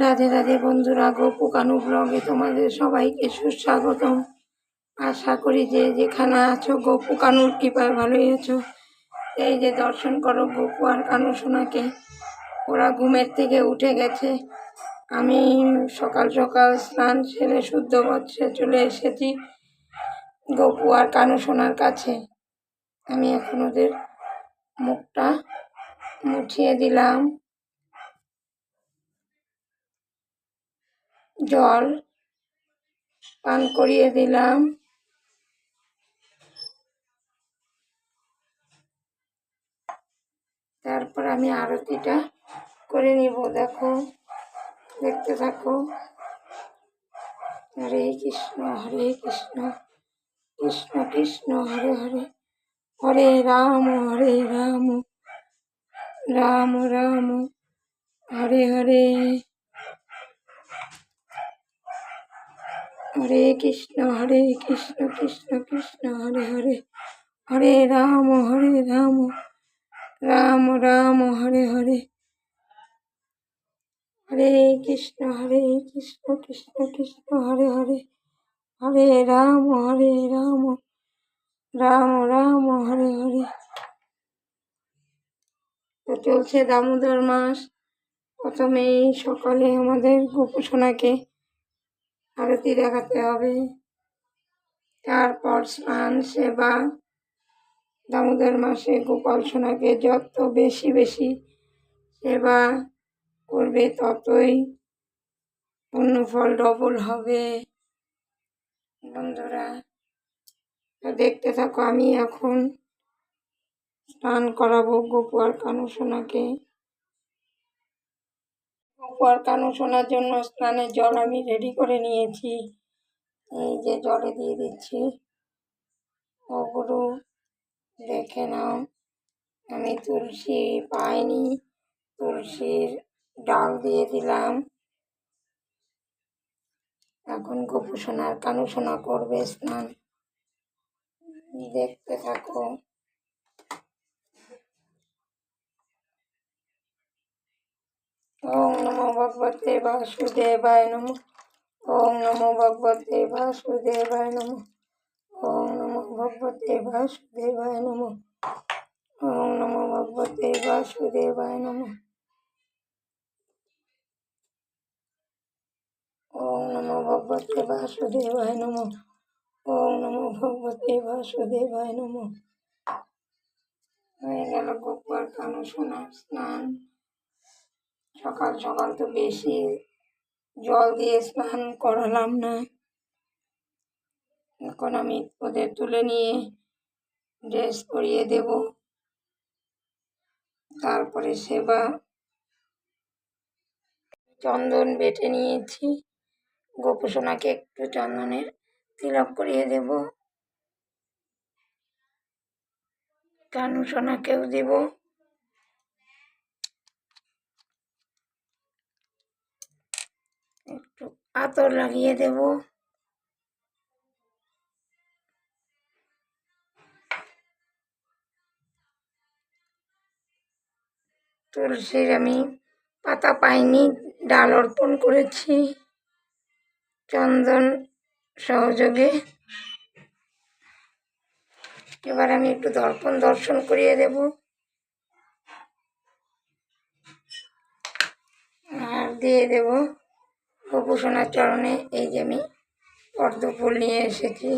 রাধে রাধে বন্ধুরা, গোপু কানু ব্লগে তোমাদের সবাইকে সুস্বাগতম। আশা করি যে যেখানে আছো, গোপু কানুর কৃপায় ভালোই আছো। এই যে দর্শন করো গোপু আর কানু সোনাকে। ওরা ঘুমের থেকে উঠে গেছে। আমি সকাল সকাল স্নান সেরে শুদ্ধ বৎসে চলে এসেছি গোপু আর কানু সোনার কাছে। আমি এখন ওদের মুখটা মুছিয়ে দিলাম। জল পান করিয়ে দিলাম। তারপর আমি আরতিটা করে নিব, দেখো, দেখতে থাকো। হরে কৃষ্ণ হরে কৃষ্ণ কৃষ্ণ কৃষ্ণ, হরে হরে হরে রাম হরে রাম রাম রাম, হরে হরে। হরে কৃষ্ণ হরে কৃষ্ণ কৃষ্ণ কৃষ্ণ, হরে হরে। হরে রাম হরে রাম রাম রাম, হরে হরে। হরে কৃষ্ণ হরে কৃষ্ণ কৃষ্ণ কৃষ্ণ, হরে হরে। হরে রাম হরে রাম রাম রাম, হরে হরে। তো চলছে দামোদর মাস। প্রথমেই সকালে আমাদের গোপসোনাকে আরতি দেখাতে হবে। তারপর স্নান, সেবা। দামোদর মাসে গোপাল সোনাকে যত বেশি বেশি সেবা করবে, ততই অন্য ফল ডবল হবে। বন্ধুরা তো দেখতে থাকো, আমি এখন স্নান করাবো গোপু আর কানু সোনাকে। গোপু আর কানু সোনার জন্য স্নানের জল আমি রেডি করে নিয়েছি। এই যে জলে দিয়ে দিচ্ছি। ওগুলো দেখে নাও। আমি তুলসী পাইনি, তুলসীর ডাল দিয়ে দিলাম। এখন গোপু সোনার কানু সোনা করবে স্নান। দেখতে থাকো। ওম নমো ভগবতে বাসুদেবায় নমো। ওম নমো ভগবতে বাসুদেবায় নমো। ওম নমো ভগবতে বাসুদেবায় নমো। ওম নমো ভগবতে বাসুদেবায় নমো। ওম নমো ভগবতে বাসুদেবায় নমো। ওম নমো ভগবতে বাসুদেবায় নমো। হয়ে গেল গোপাল কানু সোনার স্নান। সকাল সকাল তো বেশি জল দিয়ে স্নান করালাম না। এখন আমি ওদের তুলে নিয়ে ড্রেস পরিয়ে দেব। তারপরে সেবা চন্দন বেটে নিয়েছি। গোপসোনাকে একটু চন্দনের তিলক করিয়ে দেব। কানু সোনাকেও দেব। একটু আতর লাগিয়ে দেব। তুলসীর আমি পাতা পাইনি, ডাল অর্পণ করেছি চন্দন সহযোগে। এবার আমি একটু দর্পণ দর্শন করিয়ে দেব। আর দিয়ে দেব। গোপুসোনার চরণে এই যে আমি পদ্ম ফুল নিয়ে এসেছি,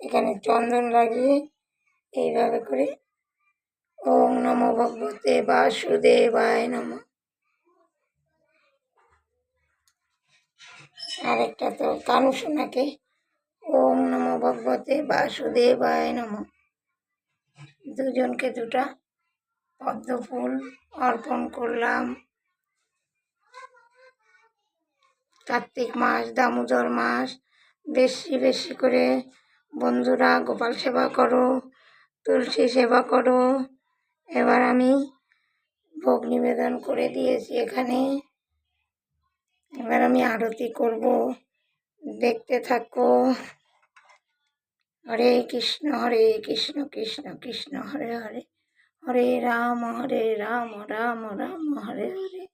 এখানে চন্দন লাগিয়ে এইভাবে করে ওম নমো ভগবতে বাসুদেবায় নমঃ। আরেকটা তো কানু সোনাকে ওম নমো ভগবতে বাসুদেবায় নমঃ। দুজনকে দুটা পদ্ম ফুল অর্পণ করলাম। কার্তিক মাস, দামোদর মাস। বেশি বেশি করে বন্ধুরা গোপাল সেবা করো, তুলসী সেবা করো। এবার আমি ভোগ নিবেদন করে দিয়েছি এখানে। এবার আমি আরতি করব। দেখতে থাকো। হরে কৃষ্ণ হরে কৃষ্ণ কৃষ্ণ কৃষ্ণ, হরে হরে। হরে রাম হরে রাম রাম রাম, হরে হরে।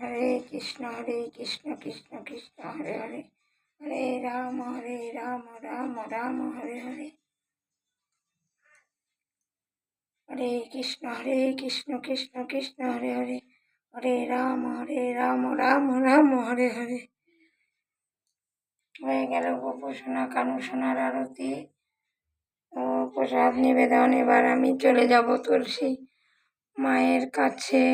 হরে কৃষ্ণ হরে কৃষ্ণ কৃষ্ণ কৃষ্ণ, হরে হরে। হরে রাম হরে রাম রাম রাম, হরে হরে। হরে কৃষ্ণ হরে কৃষ্ণ কৃষ্ণ কৃষ্ণ, হরে হরে। হরে রাম হরে রাম রাম রাম, হরে হরে। হয়ে গেল গোপোষণা কানুসোনার আরতি। ও প্রসাদ নিবেদন, এবার আমি চলে যাব তুলসী মায়ের কাছে।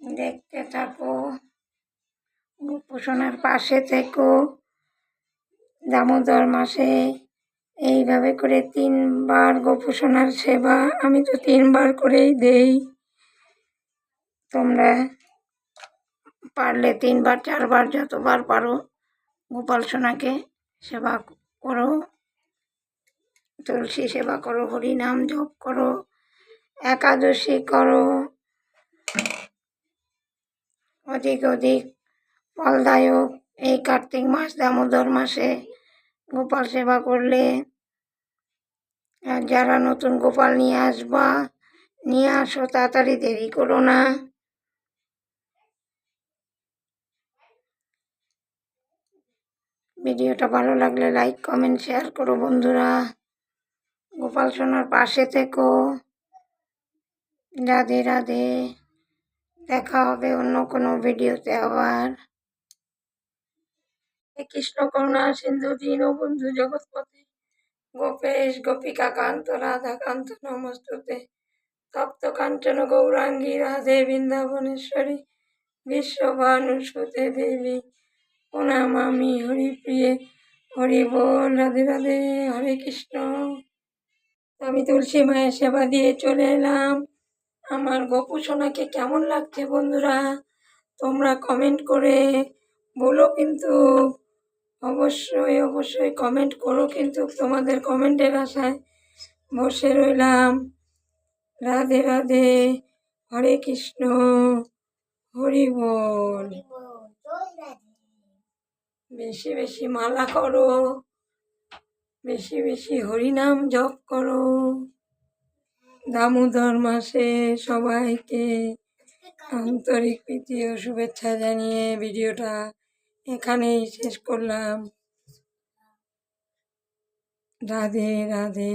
দেখতে থাকো। গোপোষণার পাশে থেকো। দামোদর মাসে এইভাবে করে তিনবার গোপোষণার সেবা আমি তো তিনবার করেই দেই। তোমরা পারলে তিনবার, চারবার, যতবার পারো গোপাল সোনাকে সেবা করো। তুলসী সেবা করো হরি নাম জপ করো। একাদশী করো। অধিক অধিক ফলদায়ক এই কার্তিক মাস, দামোদর মাসে গোপাল সেবা করলে আর যারা নতুন গোপাল নিয়ে আসবা, নিয়ে আসো, তাড়াতাড়ি দেরি করো না। ভিডিওটা ভালো লাগলে লাইক, কমেন্ট, শেয়ার করো বন্ধুরা। গোপাল সোনার পাশে থেকো। রাধে রাধে। দেখা হবে অন্য কোনো ভিডিওতে আবার। কৃষ্ণ করুণা সিন্ধু দীন বন্ধু জগৎপতি গোপেশ, গোপিকা, কান্ত, রাধা, কান্ত, নমস্তুতে। তপ্ত, কাঞ্চন, গৌরাঙ্গী, রাধে, বৃন্দাবনেশ্বরী, বিশ্বভানুসুতে দেবী প্রণামামি হরিপ্রিয়ে। হরি বল, রাধে রাধে, হরে কৃষ্ণ। আমি তুলসী মায়ের সেবা দিয়ে চলে এলাম। আমার গোপু সোনাকে কেমন লাগছে বন্ধুরা? তোমরা কমেন্ট করে বলো কিন্তু। অবশ্যই অবশ্যই কমেন্ট করো কিন্তু তোমাদের কমেন্টের আশায় বসে রইলাম। রাধে রাধে, হরে কৃষ্ণ, হরি বল। বেশি বেশি মালা করো। বেশি বেশি হরিনাম জপ করো। দামোদর মাসে সবাইকে আন্তরিক প্রীতি ও শুভেচ্ছা জানিয়ে ভিডিওটা এখানেই শেষ করলাম। রাধে রাধে।